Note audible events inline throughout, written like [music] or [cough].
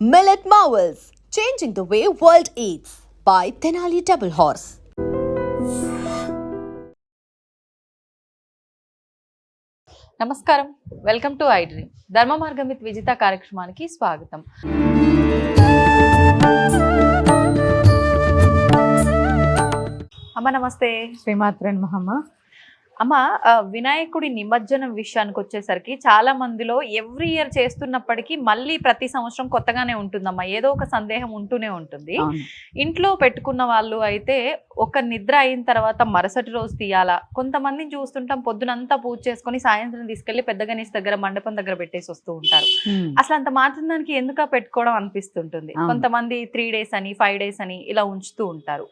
Millet Marvels, changing the way world eats by Tenali Double Horse. నమస్కారం welcome to I dream Dharma Margam with Vijitha కార్యక్రమానికి స్వాగతం అమ్మ నమస్తే శ్రీమాత్రన్ మహమ్మ అమ్మ వినాయకుడి నిమజ్జనం విషయానికి వచ్చేసరికి చాలా మందిలో ఎవ్రీ ఇయర్ చేస్తున్నప్పటికీ మళ్ళీ ప్రతి సంవత్సరం కొత్తగానే ఉంటుందమ్మా. ఏదో ఒక సందేహం ఉంటూనే ఉంటుంది. ఇంట్లో పెట్టుకున్న వాళ్ళు అయితే ఒక నిద్ర అయిన తర్వాత మరుసటి రోజు తీయాలా? కొంతమందిని చూస్తుంటాం పొద్దునంతా పూజ చేసుకొని సాయంత్రం తీసుకెళ్ళి పెద్ద గణేష్ దగ్గర మండపం దగ్గర పెట్టేసి వస్తూ ఉంటారు. అసలు అంత మాత్రం దానికి ఎందుక పెట్టుకోవడం అనిపిస్తుంటుంది. కొంతమంది త్రీ డేస్ అని ఫైవ్ డేస్ అని ఇలా ఉంచుతూ ఉంటారు.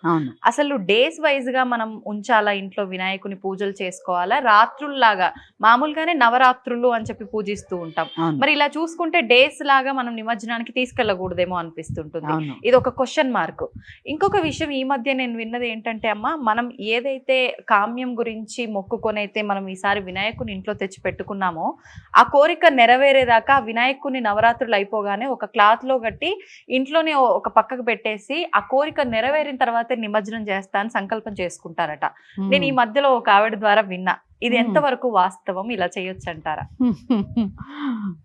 అసలు డేస్ వైజ్గా మనం ఉంచాలా ఇంట్లో వినాయకుని పూజలు చేసుకోవాలా? రాత్రుల్లాగా. మామూలుగానే నవరాత్రులు అని చెప్పి పూజిస్తూ ఉంటాం. మరి ఇలా చూసుకుంటే డేస్ లాగా మనం నిమజ్జనానికి తీసుకెళ్ళకూడదేమో అనిపిస్తుంటుంది. ఇది ఒక క్వశ్చన్ మార్క్. ఇంకొక విషయం ఈ మధ్య నేను విన్నది ఏంటంటే అమ్మ మనం ఏదైతే కామ్యం గురించి మొక్కుకొని అయితే మనం ఈసారి వినాయకుని ఇంట్లో తెచ్చి పెట్టుకున్నామో ఆ కోరిక నెరవేరేదాకా వినాయకుని నవరాత్రులు అయిపోగానే ఒక క్లాత్లో కట్టి ఇంట్లోనే ఒక పక్కకు పెట్టేసి ఆ కోరిక నెరవేరిన తర్వాతే నిమజ్జనం చేస్తా అని సంకల్పం చేసుకుంటారట. నేను ఈ మధ్యలో ఒక ఆవిడ ద్వారా విన్నా. ఇది. ఎంతవరకు వాస్తవం? ఇలా చేయొచ్చు అంటారా [laughs]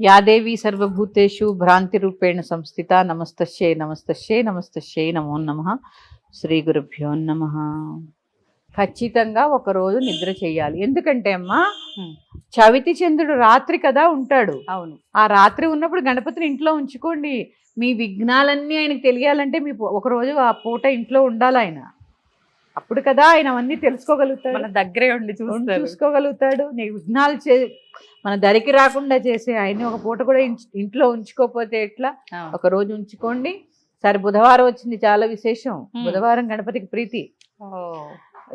యాదేవి సర్వభూతేషు భ్రాంతి రూపేణ సంస్థిత నమస్తస్యే నమస్తస్యే నమస్తస్యే నమో నమ. శ్రీ గురుభ్యో నమ. ఖచ్చితంగా ఒక రోజు నిద్ర చేయాలి. ఎందుకంటే అమ్మా. చవితి చంద్రుడు రాత్రి కదా ఉంటాడు. అవును. ఆ రాత్రి ఉన్నప్పుడు గణపతిని ఇంట్లో ఉంచుకోండి. మీ విఘ్నాలన్నీ ఆయనకు తెలియాలంటే మీ ఒక రోజు ఆ పూట ఇంట్లో ఉండాలి ఆయన. అప్పుడు కదా ఆయన అవన్నీ తెలుసుకోగలుగుతాడు మన దగ్గరే ఉండి చూసుకోగలుగుతాడు నీకు విఘ్నాలు చే మన దరికి రాకుండా చేసే ఆయన్ని ఒక పూట కూడా ఇంట్లో ఉంచుకోకపోతే ఎట్లా. ఒక రోజు ఉంచుకోండి సరే బుధవారం వచ్చింది చాలా విశేషం. బుధవారం గణపతికి ప్రీతి.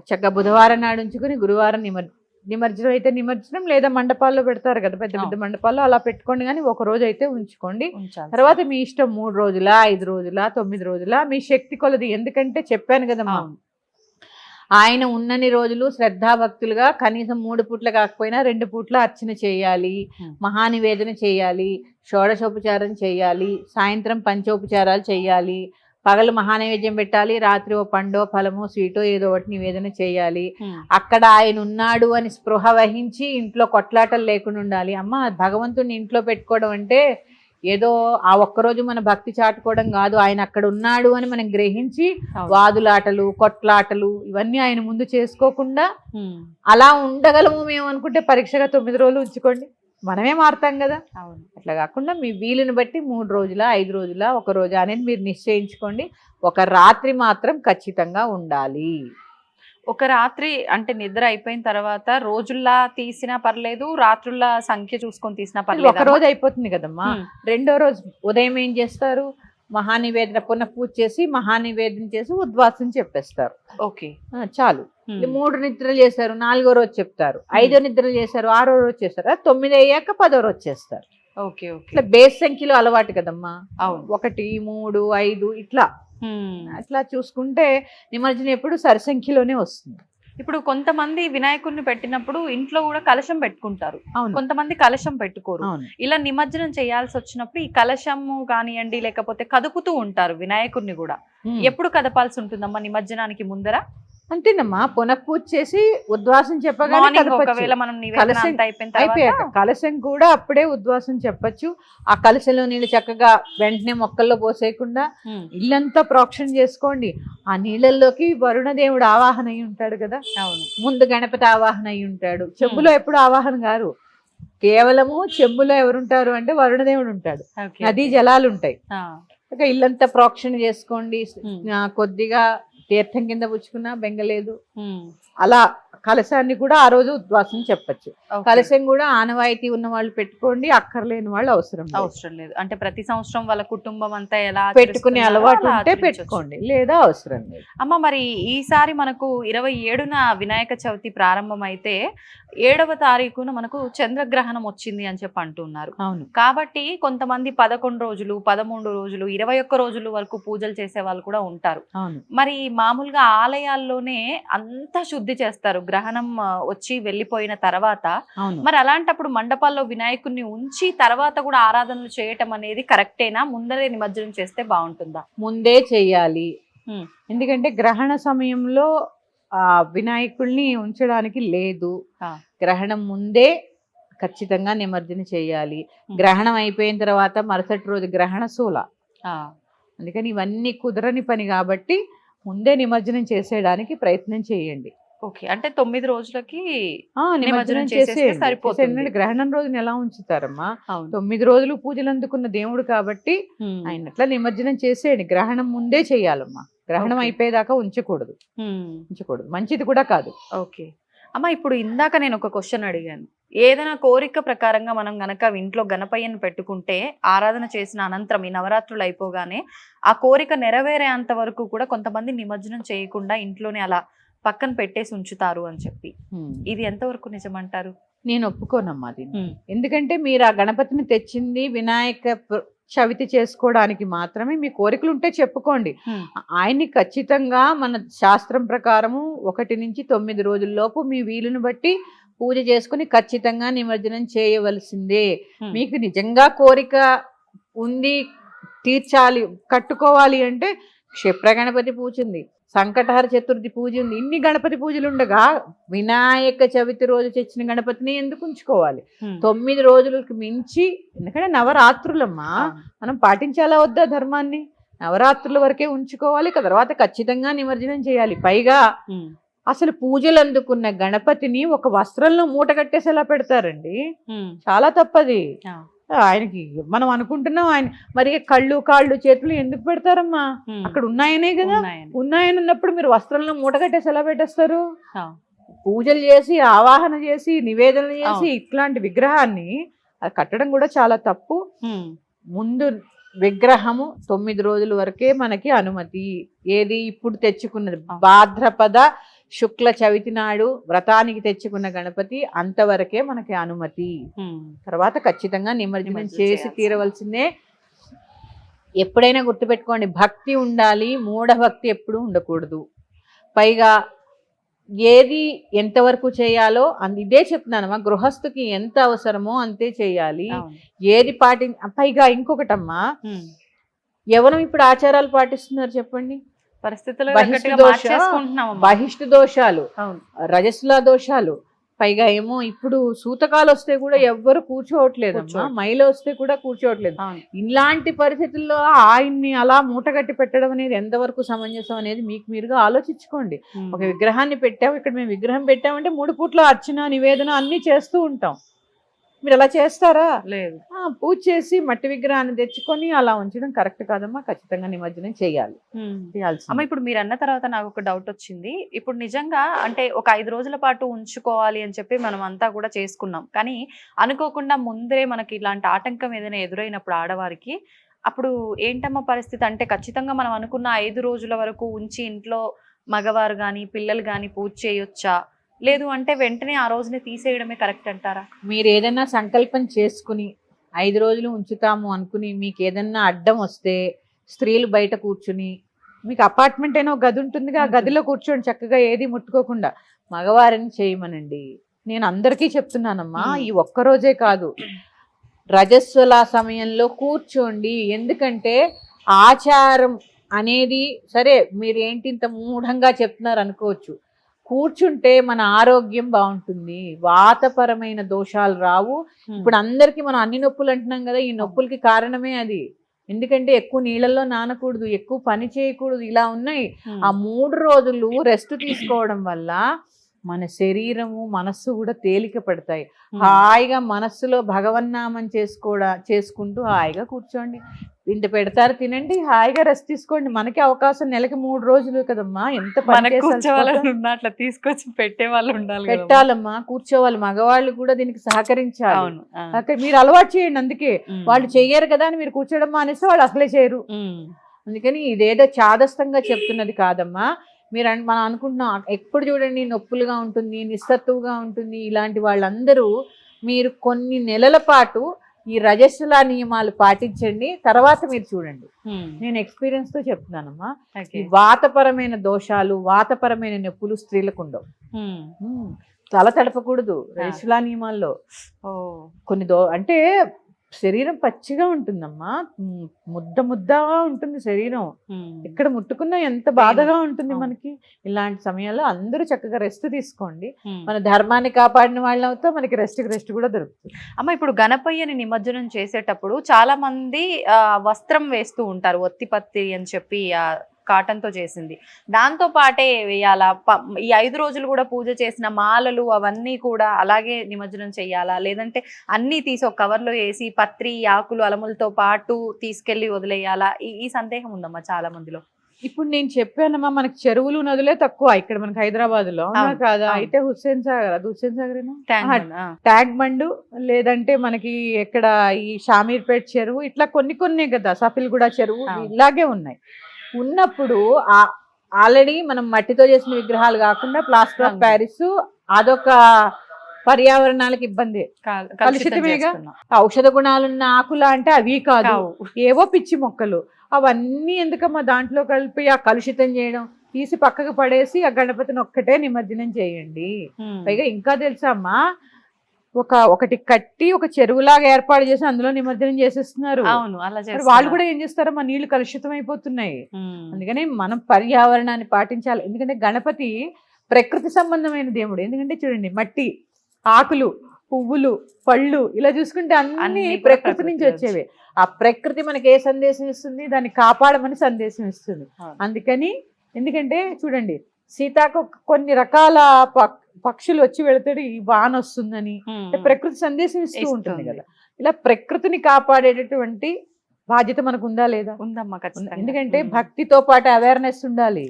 చక్కగా బుధవారం నాడు ఉంచుకుని గురువారం నిమర్ నిమజ్జనం అయితే నిమజ్జనం లేదా మండపాల్లో పెడతారు కదా పెద్ద పెద్ద. మండపాల్లో అలా పెట్టుకోండి కానీ ఒక రోజు అయితే ఉంచుకోండి. తర్వాత మీ ఇష్టం మూడు రోజుల ఐదు రోజుల తొమ్మిది రోజుల మీ శక్తి కొలది ఎందుకంటే చెప్పాను అవును. ఆయన ఉన్నన్ని రోజులు శ్రద్ధాభక్తులుగా కనీసం మూడు పూట్ల కాకపోయినా రెండు పూట్ల అర్చన చేయాలి. మహానివేదన చేయాలి షోడశోపచారం చేయాలి సాయంత్రం పంచోపచారాలు చేయాలి పగలు మహానైవేద్యం పెట్టాలి రాత్రి ఓ పండో ఫలమో స్వీటో ఏదో ఒకటి నివేదన చేయాలి. అక్కడ ఆయన ఉన్నాడు అని స్పృహ వహించి ఇంట్లో కొట్లాటలు లేకుండా ఉండాలి అమ్మ భగవంతుడిని ఇంట్లో పెట్టుకోవడం అంటే ఏదో ఆ ఒక్కరోజు మన భక్తి చాటుకోవడం కాదు ఆయన అక్కడ ఉన్నాడు అని మనం గ్రహించి. వాదులాటలు కొట్లాటలు ఇవన్నీ ఆయన ముందు చేసుకోకుండా. అలా ఉండగలము మేము అనుకుంటే పరీక్షగా తొమ్మిది రోజులు ఉంచుకోండి. మనమే మారుతాం కదా. అవును. అట్లా కాకుండా మీ వీలుని బట్టి మూడు రోజుల ఐదు రోజుల ఒక రోజు అనేది మీరు నిశ్చయించుకోండి. ఒక రాత్రి మాత్రం ఖచ్చితంగా ఉండాలి. ఒక రాత్రి అంటే నిద్ర అయిపోయిన తర్వాత రోజుల్లా తీసినా పర్లేదు రాత్రుల్లా సంఖ్య చూసుకొని తీసినా ఒక పర్లేదు రోజు అయిపోతుంది కదమ్మా. రెండో రోజు ఉదయం ఏం చేస్తారు? మహానివేదన పునః పూజ చేసి మహానివేదన చేసి ఉద్వాసం చెప్పేస్తారు. ఓకే. చాలు. మూడు నిద్రలు చేశారు నాలుగో రోజు చెప్తారు. ఐదో నిద్రలు చేశారు ఆరో రోజు చేస్తారు తొమ్మిది అయ్యాక పదో రోజు చేస్తారు. Okay okay. ఇట్లా బేస్ సంఖ్యలో అలవాటు కదమ్మా. ఒకటి మూడు ఐదు ఇట్లా. అట్లా చూసుకుంటే నిమజ్జనం ఎప్పుడు సరి సంఖ్యలోనే వస్తుంది. ఇప్పుడు కొంతమంది వినాయకుడిని పెట్టినప్పుడు ఇంట్లో కూడా కలశం పెట్టుకుంటారు. కొంతమంది కలశం పెట్టుకోరు. ఇలా నిమజ్జనం చేయాల్సి వచ్చినప్పుడు ఈ కలశము కానివ్వండి లేకపోతే కదుపుతూ ఉంటారు వినాయకుడిని కూడా. ఎప్పుడు కదపాల్సి ఉంటుందమ్మా నిమజ్జనానికి ముందర? అంతేనమ్మా. పునః పూజ చేసి ఉద్వాసం చెప్పగానే కలశం అయిపోయాక కూడా అప్పుడే ఉద్వాసం చెప్పొచ్చు. ఆ కలశంలో నీళ్ళు చక్కగా వెంటనే మొక్కల్లో పోసేయకుండా. ఇల్లంతా ప్రోక్షణ చేసుకోండి. ఆ నీళ్ళల్లోకి వరుణదేవుడు ఆవాహన అయి ఉంటాడు కదా. అవును. ముందు గణపతి ఆవాహన అయి ఉంటాడు. చెంబులో ఎప్పుడు ఆవాహన గారు కేవలము చెంబులో ఎవరుంటారు అంటే వరుణదేవుడు ఉంటాడు. నదీ జలాలు ఉంటాయి. ఇక ఇల్లంతా ప్రోక్షణ చేసుకోండి. కొద్దిగా తీర్థం కింద పుచ్చుకున్నా బెంగలేదు. అలా కలశాన్ని కూడా ఆ రోజు ఉద్వాసం చెప్పొచ్చు. కలశం కూడా ఆనవాయితీ ఉన్న వాళ్ళు పెట్టుకోండి అక్కర్లేని వాళ్ళు అవసరం లేదు. అవసరం లేదు. అంటే ప్రతి సంవత్సరం వాళ్ళ కుటుంబం అంతా ఎలా పెట్టుకునే అలవాటు ఉంటే ఆచరించొచ్చు. పెట్టుకోండి లేదా అవసరం లేదు. అమ్మ మరి ఈసారి మనకు ఇరవై ఏడున వినాయక చవితి ప్రారంభమైతే ఏడవ తారీఖున మనకు చంద్రగ్రహణం వచ్చింది అని చెప్పి అంటున్నారు. అవును. కాబట్టి కొంతమంది పదకొండు రోజులు పదమూడు రోజులు ఇరవై ఒక్క రోజుల వరకు పూజలు చేసే వాళ్ళు కూడా ఉంటారు. మరి మామూలుగా ఆలయాల్లోనే అంతా శుద్ధి చేస్తారు. గ్రహణం వచ్చి వెళ్ళిపోయిన తర్వాత మరి అలాంటప్పుడు మండపాల్లో వినాయకుడిని ఉంచి తర్వాత కూడా ఆరాధనలు చేయటం అనేది కరెక్టేనా? ముందరే నిమజ్జనం చేస్తే బాగుంటుందా? ముందే చెయ్యాలి ఉమ్. ఎందుకంటే గ్రహణ సమయంలో ఆ వినాయకుల్ని ఉంచడానికి లేదు. గ్రహణం ముందే ఖచ్చితంగా నిమజ్జన చేయాలి. గ్రహణం అయిపోయిన తర్వాత మరుసటి రోజు గ్రహణ శూల అందుకని ఇవన్నీ కుదరని పని కాబట్టి ముందే నిమజ్జనం చేసేయడానికి ప్రయత్నం చేయండి. ఓకే. అంటే తొమ్మిది రోజులకి నిమజ్జనం. చేసేయండి. గ్రహణం రోజున ఎలా ఉంచుతారమ్మా? తొమ్మిది రోజులు పూజలు అందుకున్న దేవుడు కాబట్టి. ఆయన అట్లా నిమజ్జనం చేసేయండి. గ్రహణం ముందే చేయాలమ్మా. గ్రహణం. అయిపోయేదాకా ఉంచకూడదు. ఉంచకూడదు. మంచిది కూడా కాదు. ఓకే. అమ్మ ఇప్పుడు ఇందాక నేను ఒక క్వశ్చన్ అడిగాను. ఏదైనా కోరిక ప్రకారంగా మనం గనక ఇంట్లో గణపయ్యను పెట్టుకుంటే ఆరాధన చేసిన అనంతరం ఈ నవరాత్రులు అయిపోగానే ఆ కోరిక నెరవేరేంత వరకు కూడా కొంతమంది నిమజ్జనం చేయకుండా ఇంట్లోనే అలా పక్కన పెట్టేసి ఉంచుతారు అని చెప్పి. ఇది ఎంతవరకు నిజమంటారు నేను ఒప్పుకోనమ్మా దీన్ని. ఎందుకంటే మీరు ఆ గణపతిని తెచ్చింది వినాయక చవితి చేసుకోవడానికి మాత్రమే మీ కోరికలు ఉంటే చెప్పుకోండి. ఆయన్ని ఖచ్చితంగా మన శాస్త్రం ప్రకారము ఒకటి నుంచి తొమ్మిది రోజుల్లోపు మీ వీలుని బట్టి పూజ చేసుకుని ఖచ్చితంగా నిమజ్జనం చేయవలసిందే. మీకు నిజంగా కోరిక ఉంది తీర్చాలి కట్టుకోవాలి అంటే క్షిప్ర గణపతి పూజ ఉంది సంకటహర చతుర్థి పూజ ఉంది ఇన్ని గణపతి పూజలు ఉండగా వినాయక చవితి రోజు తెచ్చిన గణపతిని ఎందుకు ఉంచుకోవాలి. తొమ్మిది రోజులకు మించి ఎందుకంటే నవరాత్రులమ్మా. మనం పాటించాలా వద్దా ధర్మాన్ని నవరాత్రుల వరకే ఉంచుకోవాలి ఇక తర్వాత ఖచ్చితంగా నిమజ్జనం చేయాలి పైగా. అసలు పూజలు అందుకున్న గణపతిని ఒక వస్త్రంలో మూట కట్టేసి ఎలా పెడతారండి. చాలా తప్పది. ఆయనకి మనం అనుకుంటున్నాం ఆయన మరి కళ్ళు కాళ్ళు చేతులు ఎందుకు పెడతారమ్మా. అక్కడ ఉన్నాయనే కదా ఉన్నాయని. ఉన్నప్పుడు మీరు వస్త్రంలో మూట కట్టేసి ఎలా పెట్టేస్తారు. పూజలు చేసి ఆవాహన చేసి నివేదనలు చేసి. ఇట్లాంటి విగ్రహాన్ని అది కట్టడం కూడా చాలా తప్పు. ముందు విగ్రహము తొమ్మిది రోజుల వరకే మనకి అనుమతి ఏది ఇప్పుడు తెచ్చుకున్నది. భాద్రపద శుక్ల చవితి నాడు వ్రతానికి తెచ్చుకున్న గణపతి అంతవరకే మనకి అనుమతి. తర్వాత ఖచ్చితంగా నిమజ్జనం చేసి. తీరవలసిందే ఎప్పుడైనా గుర్తుపెట్టుకోండి భక్తి ఉండాలి మూఢభక్తి ఎప్పుడు ఉండకూడదు పైగా ఏది ఎంతవరకు చేయాలో అంద ఇదే చెప్తున్నానమ్మా గృహస్థుకి ఎంత అవసరమో అంతే చేయాలి. ఏది పాటి పైగా ఇంకొకటమ్మా. ఎవరు ఇప్పుడు ఆచారాలు పాటిస్తున్నారు చెప్పండి బహిష్టు దోషాలు రజస్సుల దోషాలు. పైగా ఏమో ఇప్పుడు సూతకాలు వస్తే కూడా ఎవ్వరు కూర్చోవట్లేదు. మైల వస్తే కూడా కూర్చోవట్లేదు. ఇలాంటి పరిస్థితుల్లో ఆయన్ని అలా మూటగట్టి పెట్టడం అనేది ఎంతవరకు సమంజసం అనేది మీకు మీరుగా ఆలోచించుకోండి. ఒక విగ్రహాన్ని పెట్టాం ఇక్కడ మేము విగ్రహం పెట్టామంటే మూడు పూట్ల అర్చన నివేదన అన్ని చేస్తూ ఉంటాం. మీరు అలా చేస్తారా? లేదు. పూజ చేసి మట్టి విగ్రహాన్ని తెచ్చుకొని అలా ఉంచడం కరెక్ట్ కాదమ్మా. ఖచ్చితంగా నిమజ్జనం చేయాలి. అమ్మ ఇప్పుడు మీరు అన్న తర్వాత నాకు ఒక డౌట్ వచ్చింది. ఇప్పుడు నిజంగా అంటే ఒక ఐదు రోజుల పాటు ఉంచుకోవాలి అని చెప్పి మనం అంతా కూడా చేసుకున్నాం. కానీ అనుకోకుండా ముందే మనకి ఇలాంటి ఆటంకం ఏదైనా ఎదురైనప్పుడు ఆడవారికి అప్పుడు ఏంటమ్మా పరిస్థితి? అంటే ఖచ్చితంగా మనం అనుకున్న ఐదు రోజుల వరకు ఉంచి ఇంట్లో మగవారు కానీ పిల్లలు కానీ పూజ చేయొచ్చా? లేదు అంటే వెంటనే ఆ రోజుని తీసేయడమే కరెక్ట్ అంటారా? మీరు ఏదైనా సంకల్పం చేసుకుని ఐదు రోజులు ఉంచుతాము అనుకుని మీకు ఏదన్నా అడ్డం వస్తే స్త్రీలు బయట కూర్చుని మీకు అపార్ట్మెంట్ అయినా ఒక గది ఉంటుందిగా ఆ. గదిలో కూర్చోండి చక్కగా ఏది ముట్టుకోకుండా. మగవారిని చేయమనండి. నేను అందరికీ చెప్తున్నానమ్మా మ్మ్. ఈ ఒక్క రోజే కాదు. రజస్వల సమయంలో కూర్చోండి. ఎందుకంటే ఆచారం అనేది సరే మీరు ఏంటి ఇంత మూఢంగా చెప్తున్నారు అనుకోవచ్చు. కూర్చుంటే మన ఆరోగ్యం బాగుంటుంది. వాతపరమైన దోషాలు రావు. ఇప్పుడు అందరికి మనం అన్ని నొప్పులు అంటున్నాం కదా ఈ నొప్పులకి కారణమే అది. ఎందుకంటే ఎక్కువ నీళ్ళల్లో నానకూడదు ఎక్కువ పని చేయకూడదు ఇలా ఉన్నాయి. ఆ మూడు రోజులు రెస్ట్ తీసుకోవడం వల్ల మన శరీరము మనస్సు కూడా తేలిక పడతాయి. హాయిగా మనస్సులో భగవన్నామం చేసుకోవడా చేసుకుంటూ హాయిగా కూర్చోండి. ఇంత పెడతారు తినండి హాయిగా రెస్ట్ తీసుకోండి. మనకి అవకాశం నెలకి మూడు రోజులు కదమ్మా. ఎంత అట్లా తీసుకొచ్చి పెట్టే వాళ్ళు ఉండాలి. పెట్టాలమ్మా. కూర్చోవాలి. మగవాళ్ళు కూడా దీనికి సహకరించాలి. అవును. అక్కడ మీరు అలవాటు చేయండి అందుకే. వాళ్ళు చెయ్యరు కదా అని మీరు కూర్చోడం మానేస్తే వాళ్ళు అసలే చేయరు. అందుకని ఇదేదో చాదస్తంగా చెప్తున్నది కాదమ్మా. మీరు మనం అనుకుంటున్నాం ఎప్పుడు చూడండి నొప్పులుగా ఉంటుంది నిస్సత్తువుగా ఉంటుంది. ఇలాంటి వాళ్ళందరూ మీరు కొన్ని నెలల పాటు ఈ రజస్సుల నియమాలు పాటించండి తర్వాత మీరు చూడండి. నేను ఎక్స్పీరియన్స్తో చెప్తున్నానమ్మా. వాతపరమైన దోషాలు వాతపరమైన నొప్పులు స్త్రీలకు ఉండవు. తల తడపకూడదు. రజస్సుల నియమాల్లో. కొన్ని దో అంటే శరీరం పచ్చిగా ఉంటుందమ్మా. ముద్ద ముద్దగా ఉంటుంది శరీరం. ఇక్కడ ముట్టుకున్నా ఎంత బాధగా ఉంటుంది. మనకి? ఇలాంటి సమయాల్లో అందరూ చక్కగా రెస్ట్ తీసుకోండి. మన ధర్మాన్ని కాపాడిన వాళ్ళం అవుతాం మనకి రెస్ట్ రెస్ట్ కూడా దొరుకుతుంది. అమ్మ ఇప్పుడు గణపయ్యని నిమజ్జనం చేసేటప్పుడు చాలా మంది ఆ, వస్త్రం వేస్తూ ఉంటారు. ఒత్తి పత్తి అని చెప్పి ఆ కాటన్తో చేసింది. దాంతో పాటే వేయాలా ఈ ఐదు రోజులు కూడా పూజ చేసిన మాలలు అవన్నీ కూడా అలాగే నిమజ్జనం చేయాలా? లేదంటే అన్నీ తీసి ఒక కవర్లో వేసి పత్రి ఆకులు అలములతో పాటు తీసుకెళ్ళి వదిలేయాలా? ఈ సందేహం ఉందమ్మా చాలా మందిలో ఇప్పుడు నేను చెప్పానమ్మా మనకి చెరువులు నదులే తక్కువ. ఇక్కడ మనకి హైదరాబాద్లో కాదా. అయితే హుస్సేన్ సాగర్ అది హుస్సేన్ ఆ. ట్యాగ్ బండు లేదంటే మనకి ఎక్కడ ఈ షామీర్పేట్ చెరువు ఇట్లా కొన్ని కొన్ని కదా సఫిల్గూడ చెరువు. ఇలాగే ఉన్నాయి. ఉన్నప్పుడు ఆ- ఆల్రెడీ మనం మట్టితో చేసిన విగ్రహాలు కాకుండా ప్లాస్టర్ ఆఫ్. ప్యారిస్ అదొక పర్యావరణాలకు ఇబ్బంది కలుషితమేగా? ఔషధ గుణాలున్న ఆకులు అంటే అవి కాదు. ఏవో పిచ్చి మొక్కలు అవన్నీ ఎందుకమ్మా దాంట్లో కలిపి ఆ కలుషితం చేయడం తీసి పక్కకు పడేసి ఆ గణపతిని ఒక్కటే నిమజ్జనం చేయండి. పైగా ఇంకా తెలుసా అమ్మా ఒక ఒకటి కట్టి ఒక చెరువులాగా ఏర్పాటు చేసి అందులో నిమజ్జనం చేసేస్తున్నారు. అవును అలా. వాళ్ళు కూడా ఏం చేస్తారో మా నీళ్ళు కలుషితం అయిపోతున్నాయి. అందుకని మనం పర్యావరణాన్ని పాటించాలి. ఎందుకంటే గణపతి ప్రకృతి సంబంధమైన దేవుడు. ఎందుకంటే చూడండి మట్టి ఆకులు పువ్వులు పళ్ళు ఇలా చూసుకుంటే అన్ని ప్రకృతి నుంచి వచ్చేవి. ఆ ప్రకృతి మనకి ఏ సందేశం ఇస్తుంది? దాన్ని కాపాడమని సందేశం ఇస్తుంది. అందుకని ఎందుకంటే చూడంండి సీతాకు కొన్ని రకాల పక్షులు వచ్చి వెళతాడు ఈ వాన వస్తుందని ప్రకృతి సందేశం ఇస్తూ ఉంటుంది. కదా. ఇలా ప్రకృతిని కాపాడేటటువంటి బాధ్యత మనకు ఉందా లేదా? ఉందమ్మా ఎందుకంటే. భక్తితో పాటు అవేర్నెస్ ఉండాలి.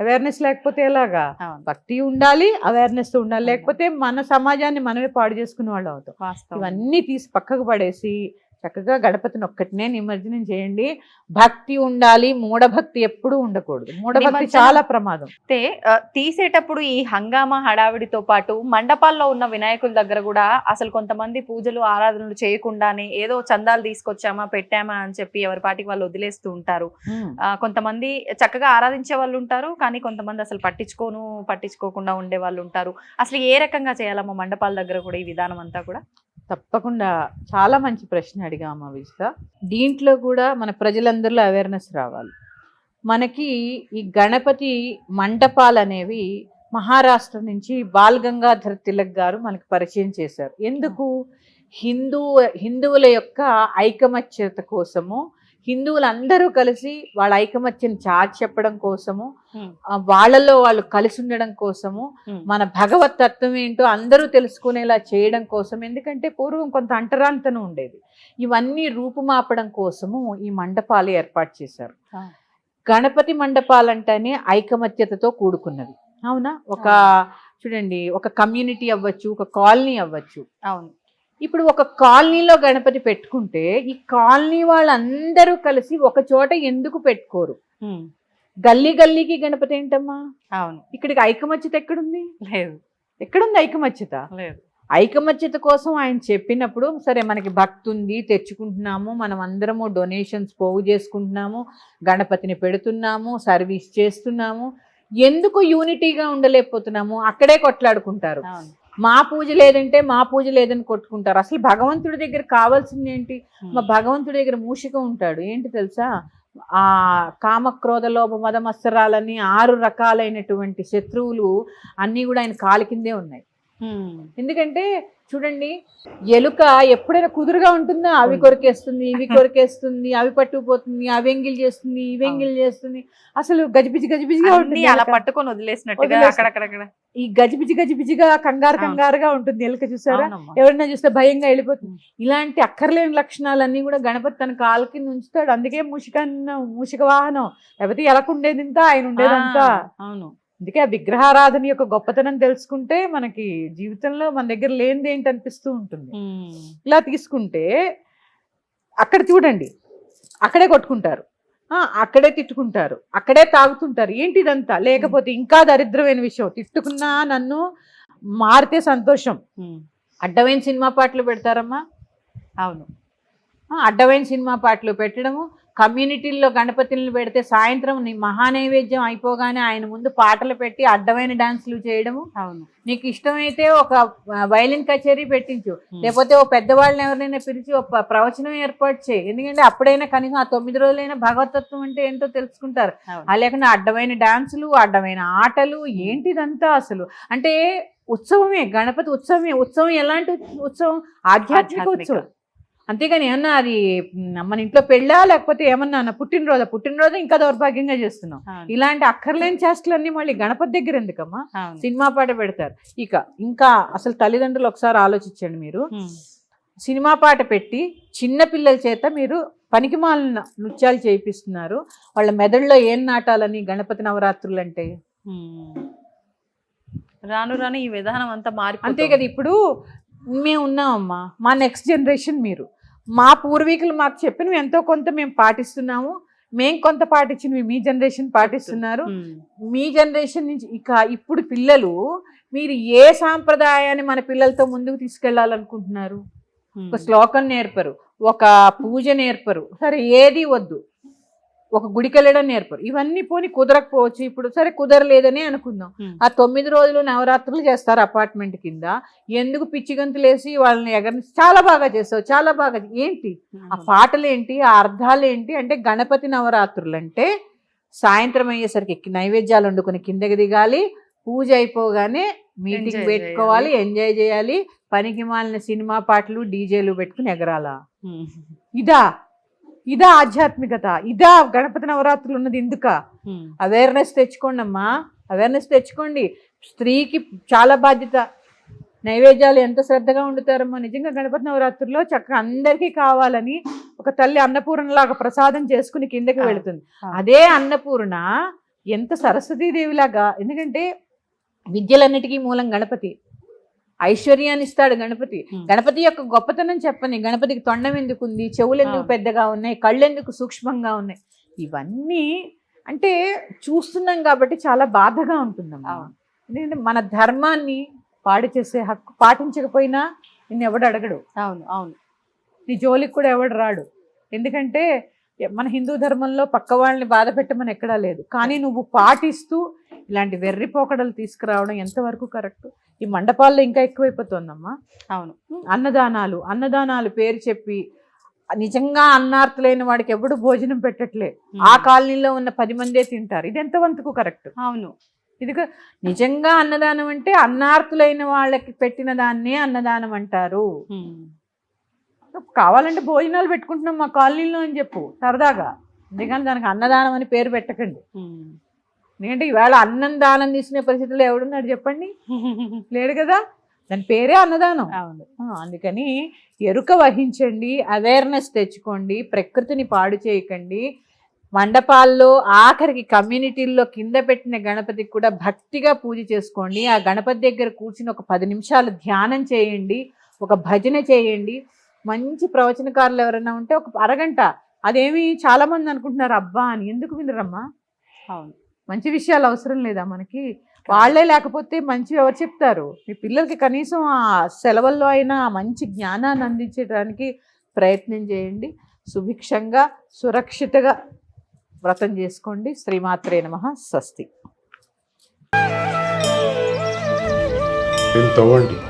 అవేర్నెస్ లేకపోతే ఎలాగా? భక్తి ఉండాలి అవేర్నెస్ ఉండాలి. లేకపోతే మన సమాజాన్ని మనమే పాడు చేసుకునే వాళ్ళు అవుతాం. ఇవన్నీ తీసి పక్కకు పడేసి చక్కగా గణపతిని ఒక్కటినే నిమజ్జనం చేయండి. భక్తి ఉండాలి. మూఢభక్తి ఎప్పుడూ ఉండకూడదు. మూఢభక్తి చాలా ప్రమాదం. అయితే తీసేటప్పుడు ఈ హంగామా హడావిడితో పాటు మండపాల్లో ఉన్న వినాయకుల దగ్గర కూడా అసలు కొంతమంది పూజలు ఆరాధనలు చేయకుండానే ఏదో చందాలు తీసుకొచ్చామా పెట్టామా అని చెప్పి ఎవరి పాటికి వాళ్ళు వదిలేస్తూ ఉంటారు. కొంతమంది చక్కగా ఆరాధించే వాళ్ళు ఉంటారు. కానీ కొంతమంది అసలు పట్టించుకోను పట్టించుకోకుండా ఉండే వాళ్ళు ఉంటారు. అసలు ఏ రకంగా చేయాలమ్మా మండపాల దగ్గర కూడా ఈ విధానం అంతా కూడా? తప్పకుండా చాలా మంచి ప్రశ్న అడిగాము విజిత. దీంట్లో కూడా మన ప్రజలందరిలో అవేర్నెస్ రావాలి. మనకి ఈ గణపతి మండపాలు అనేవి మహారాష్ట్ర నుంచి బాల్ గంగాధర్ తిలక్ గారు మనకి పరిచయం చేశారు. ఎందుకు? హిందూ హిందువుల యొక్క ఐకమత్యత కోసము హిందువులందరూ కలిసి వాళ్ళ ఐకమత్యం చాటి చెప్పడం కోసము వాళ్ళలో వాళ్ళు కలిసి ఉండడం కోసము. మన భగవత్ తత్వం ఏంటో అందరూ తెలుసుకునేలా చేయడం కోసం ఎందుకంటే పూర్వం కొంత అంటరాంతనం ఉండేది. ఇవన్నీ రూపుమాపడం కోసము ఈ మండపాలు ఏర్పాటు చేశారు. గణపతి మండపాలంటేనే ఐకమత్యతతో కూడుకున్నది. అవునా? ఒక చూడండి ఒక కమ్యూనిటీ అవ్వచ్చు ఒక కాలనీ అవ్వచ్చు. అవును. ఇప్పుడు ఒక కాలనీలో గణపతి పెట్టుకుంటే ఈ కాలనీ వాళ్ళందరూ కలిసి ఒక చోట ఎందుకు పెట్టుకోరు. గల్లీ గల్లీకి గణపతి ఏంటమ్మా? అవును. ఇక్కడికి ఐకమత్యత ఎక్కడుంది? లేదు. ఎక్కడుంది ఐకమత్యత? లేదు. ఐకమత్యత కోసం ఆయన చెప్పినప్పుడు సరే మనకి భక్తి ఉంది తెచ్చుకుంటున్నాము మనం అందరము డొనేషన్స్ పోగు చేసుకుంటున్నాము గణపతిని పెడుతున్నాము సర్వీస్ చేస్తున్నాము. ఎందుకు యూనిటీగా ఉండలేకపోతున్నాము? అక్కడే కొట్లాడుకుంటారు. అవును. మా పూజ లేదంటే మా పూజ లేదని కొట్టుకుంటారు. అసలు భగవంతుడి దగ్గర కావాల్సింది ఏంటి. మా భగవంతుడి దగ్గర మూషిక ఉంటాడు. ఏంటి తెలుసా? ఆ కామక్రోధ లోభ మద మత్సరాలని ఆరు రకాలైనటువంటి శత్రువులు అన్నీ కూడా ఆయన కాలి కిందే ఉన్నాయి. ఎందుకంటే చూడండి ఎలుక ఎప్పుడైనా కుదురుగా ఉంటుందా? అవి. కొరికేస్తుంది ఇవి కొరికేస్తుంది అవి పట్టుకుపోతుంది అవి ఎంగిల్ చేస్తుంది ఇవి ఎంగిల్ చేస్తుంది. అసలు గజిబిజి గజిబిజిగా ఉంటుంది అలా. పట్టుకొని వదిలేసినట్టుగా ఈ గజిబిజి గజిబిజిగా కంగారు. కంగారుగా ఉంటుంది ఎలుక చూసారా. ఎవరైనా చూస్తే భయంగా వెళ్ళిపోతుంది. ఇలాంటి అక్కర్లేని లక్షణాలన్నీ కూడా గణపతి తన కాలు కింద ఉంచుతాడు అందుకే మూషికన్న మూషిక వాహనం. లేకపోతే ఎలకుండేది ఇంత ఆయన ఉండేదంతా. అవును. అందుకే ఆ విగ్రహారాధన యొక్క గొప్పతనం తెలుసుకుంటే మనకి జీవితంలో మన దగ్గర లేనిది ఏంటి అనిపిస్తూ ఉంటుంది. ఇలా తీసుకుంటే అక్కడ చూడండి అక్కడే కొట్టుకుంటారు. అక్కడే తిట్టుకుంటారు అక్కడే తాగుతుంటారు. ఏంటి ఇదంతా? లేకపోతే ఇంకా దరిద్రమైన విషయం తిట్టుకున్నా నన్ను మారితే సంతోషం. అడ్డమైన సినిమా పాటలు పెడతారమ్మా. అవును. అడ్డమైన సినిమా పాటలు పెట్టడము కమ్యూనిటీల్లో గణపతులను పెడితే సాయంత్రం నీ మహానైవేద్యం అయిపోగానే ఆయన ముందు పాటలు పెట్టి అడ్డమైన డాన్సులు చేయడము. అవును. నీకు ఇష్టమైతే ఒక వైలిన్ కచేరీ పెట్టించు. లేకపోతే ఓ పెద్దవాళ్ళని ఎవరినైనా పిలిచి ఒక ప్రవచనం ఏర్పాటు చేయి. ఎందుకంటే అప్పుడైనా కనీసం ఆ తొమ్మిది రోజులైనా భగవతత్వం అంటే ఏంటో తెలుసుకుంటారు. ఆ లేకుండా అడ్డమైన డాన్సులు అడ్డమైన ఆటలు ఏంటిదంతా అసలు? అంటే ఉత్సవమే గణపతి ఉత్సవమే. ఉత్సవం ఎలాంటి ఉత్సవం? ఆధ్యాత్మిక. ఉత్సవం. అంతేగాని ఏమన్నా అది మన ఇంట్లో పెళ్ళా లేకపోతే ఏమన్నా పుట్టినరోజు? పుట్టినరోజు ఇంకా దౌర్భాగ్యంగా చేస్తున్నాం. ఇలాంటి అక్కర్లేని చేష్టలన్నీ మళ్ళీ గణపతి దగ్గర ఎందుకమ్మా. సినిమా పాట పెడతారు. ఇక ఇంకా అసలు తల్లిదండ్రులు ఒకసారి ఆలోచించండి మీరు. సినిమా పాట పెట్టి చిన్న పిల్లల చేత మీరు పనికిమాలిన నృత్యాలు చేయిస్తున్నారు వాళ్ళ మెదడులో ఏం నాటాలని గణపతి నవరాత్రులు అంటే. రాను రాను ఈ విధానం అంతా మారి అంతే కదా ఇప్పుడు మేము ఉన్నామమ్మా. మా నెక్స్ట్ జనరేషన్ మీరు. మా పూర్వీకులు మాకు చెప్పినవి ఎంతో కొంత మేము పాటిస్తున్నాము. మేము కొంత పాటించినవి మీ జనరేషన్ పాటిస్తున్నారు. మీ జనరేషన్ నుంచి ఇక ఇప్పుడు పిల్లలు మీరు ఏ సాంప్రదాయాన్ని మన పిల్లలతో ముందుకు తీసుకెళ్ళాలనుకుంటున్నారు? ఒక శ్లోకం నేర్పరు ఒక పూజ నేర్పరు. సరే ఏది వద్దు. ఒక గుడికి వెళ్ళడం నేర్పరు. ఇవన్నీ పోని కుదరకపోవచ్చు. ఇప్పుడు సరే కుదరలేదని అనుకుందాం. ఆ తొమ్మిది రోజులు నవరాత్రులు చేస్తారు అపార్ట్మెంట్ కింద. ఎందుకు పిచ్చి గంతులేసి వాళ్ళని ఎగరి చాలా బాగా చేస్తావు చాలా బాగా ఏంటి? ఆ పాటలు ఏంటి ఆ అర్థాలు ఏంటి అంటే గణపతి నవరాత్రులు అంటే సాయంత్రం అయ్యేసరికి నైవేద్యాలు వండుకొని కిందకి దిగాలి పూజ అయిపోగానే మీటింగ్ పెట్టుకోవాలి ఎంజాయ్ చేయాలి పనికి మాలిన సినిమా పాటలు డీజేలు పెట్టుకుని ఎగరాలా? ఇదా? ఇదా ఆధ్యాత్మికత ఇదా గణపతి నవరాత్రులు ఉన్నది ఎందుక? అవేర్నెస్ తెచ్చుకోండి అమ్మా అవేర్నెస్ తెచ్చుకోండి. స్త్రీకి చాలా బాధ్యత. నైవేద్యాలు ఎంత శ్రద్ధగా వండుతారమ్మా. నిజంగా గణపతి నవరాత్రుల్లో చక్కగా అందరికీ కావాలని ఒక తల్లి అన్నపూర్ణలాగా ప్రసాదం చేసుకుని కిందకి వెళుతుంది. అదే అన్నపూర్ణ ఎంత సరస్వతీదేవిలాగా. ఎందుకంటే విద్యలన్నిటికీ మూలం గణపతి. ఐశ్వర్యాన్ని ఇస్తాడు గణపతి. గణపతి యొక్క గొప్పతనం చెప్పని గణపతికి తొండం ఎందుకు ఉంది చెవులు ఎందుకు. పెద్దగా ఉన్నాయి? కళ్ళు ఎందుకు సూక్ష్మంగా ఉన్నాయి? ఇవన్నీ అంటే చూస్తున్నాం కాబట్టి చాలా బాధగా ఉంటుందమ్మా. అవును. ఎందుకంటే మన ధర్మాన్ని పాడు చేసే హక్కు పాటించకపోయినా నిన్ను ఎవడు అడగడు. అవును అవును. నీ జోలికి కూడా ఎవడు రాడు. ఎందుకంటే మన హిందూ ధర్మంలో పక్క వాళ్ళని బాధ పెట్టమని ఎక్కడా లేదు. కానీ నువ్వు పాటిస్తూ ఇలాంటి వెర్రి పోకడలు తీసుకురావడం ఎంతవరకు కరెక్ట్? ఈ మండపాల్లో ఇంకా ఎక్కువైపోతుందమ్మా. అవును. అన్నదానాలు అన్నదానాలు పేరు చెప్పి నిజంగా అన్నార్థులైన వాడికి ఎప్పుడు భోజనం పెట్టట్లే. ఆ కాలనీలో ఉన్న పది మందే తింటారు. ఇది ఎంతవంతకు కరెక్ట్? అవును. ఇది నిజంగా అన్నదానం అంటే అన్నార్థులైన వాళ్ళకి పెట్టిన దాన్నే అన్నదానం అంటారు. కావాలంటే భోజనాలు పెట్టుకుంటున్నాం మా కాలనీలో అని చెప్పు సరదాగా. ఎందుకంటే దానికి అన్నదానం అని పేరు పెట్టకండి. ఎందుకంటే ఈవేళ అన్నం దానం తీసుకునే పరిస్థితుల్లో ఎవడున్నాడు చెప్పండి? [laughs] లేడు కదా? దాని పేరే అన్నదానం. అందుకని ఎరుక వహించండి అవేర్నెస్ తెచ్చుకోండి ప్రకృతిని పాడు చేయకండి. మండపాల్లో ఆఖరికి కమ్యూనిటీల్లో కింద పెట్టిన గణపతికి కూడా భక్తిగా పూజ చేసుకోండి. ఆ గణపతి దగ్గర కూర్చుని ఒక పది నిమిషాలు ధ్యానం చేయండి ఒక భజన చేయండి. మంచి ప్రవచనకారులు ఎవరైనా ఉంటే ఒక అరగంట. అదేమి చాలా మంది అనుకుంటున్నారు అబ్బా అని. ఎందుకు వినరమ్మా? అవును. మంచి విషయాలు అవసరం లేదా మనకి? వాళ్ళే లేకపోతే మంచి ఎవరు చెప్తారు? మీ పిల్లలకి కనీసం ఆ సెలవుల్లో అయినా మంచి జ్ఞానాన్ని అందించడానికి ప్రయత్నం చేయండి. సుభిక్షంగా సురక్షితగా వ్రతం చేసుకోండి. శ్రీమాత్రే నమ. స్వస్తి. తవ్వండి